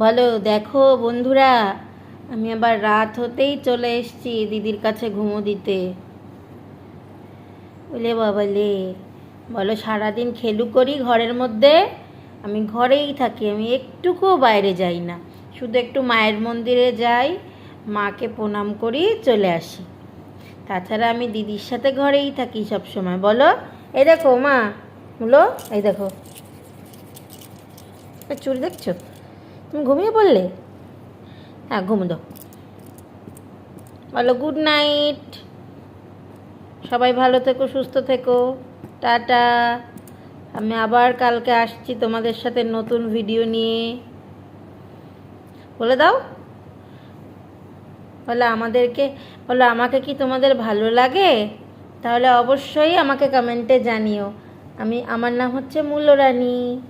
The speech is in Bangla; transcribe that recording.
বলো, দেখো বন্ধুরা, আমি আবার রাত হতেই চলে এসেছি দিদির কাছে ঘুমো দিতে। বলে বাবা বাবালে বলো সারাদিন খেলু করি ঘরের মধ্যে? আমি ঘরেই থাকি, আমি একটুকুও বাইরে যাই না। শুধু একটু মায়ের মন্দিরে যাই, মাকে প্রণাম করি, চলে আসি। তাছাড়া আমি দিদির সাথে ঘরেই থাকি সব সময় বলো, এই দেখো মা বলো এই দেখো। চুরি দেখছ? তুমি ঘুমিয়ে পড়লে? হ্যাঁ ঘুম দাও। বলো গুড নাইট সবাই ভালো থেকো, সুস্থ থেকো। টাটা। আমি আবার কালকে আসছি তোমাদের সাথে নতুন ভিডিও নিয়ে। বলে দাও। বলে, আমাদেরকে, বলো, আমাকে কি তোমাদের ভালো লাগে? তাহলে অবশ্যই আমাকে কমেন্টে জানিও। আমি, আমার নাম হচ্ছে মূল্যরানী।